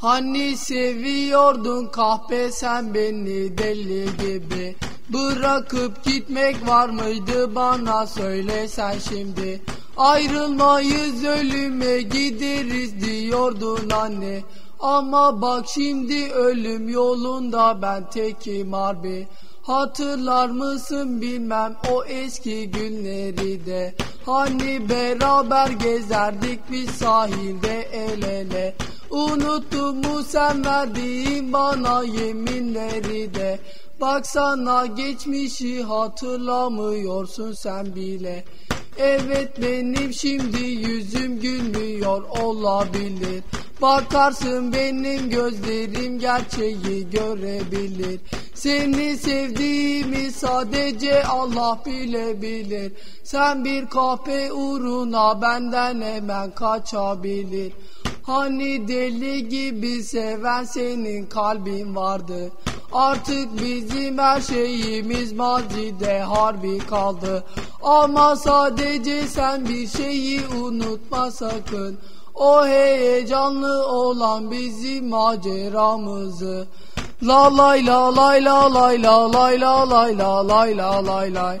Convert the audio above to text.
Hani seviyordun kahpe sen beni deli gibi. Bırakıp gitmek var mıydı? Bana söylesen şimdi. Ayrılmayız ölüme gideriz diyordun anne. Ama bak şimdi ölüm yolunda ben tekim harbi. Hatırlar mısın bilmem o eski günleri de. Hani beraber gezerdik biz sahilde el ele Unuttun mu sen verdiğin bana yeminleri de. Baksana geçmişi hatırlamıyorsun sen bile. Evet benim şimdi yüzüm gülmüyor olabilir. Bakarsın benim gözlerim gerçeği görebilir. Seni sevdiğimi sadece Allah bilebilir. Sen bir kahpe uğruna benden hemen kaçabilir Hani deli gibi seven senin kalbin vardı. Artık bizim her şeyimiz mazide harbi kaldı. Ama sadece sen bir şeyi unutma sakın. O heyecanlı olan bizim maceramızı. La lay la lay la lay la lay la lay la lay la lay lay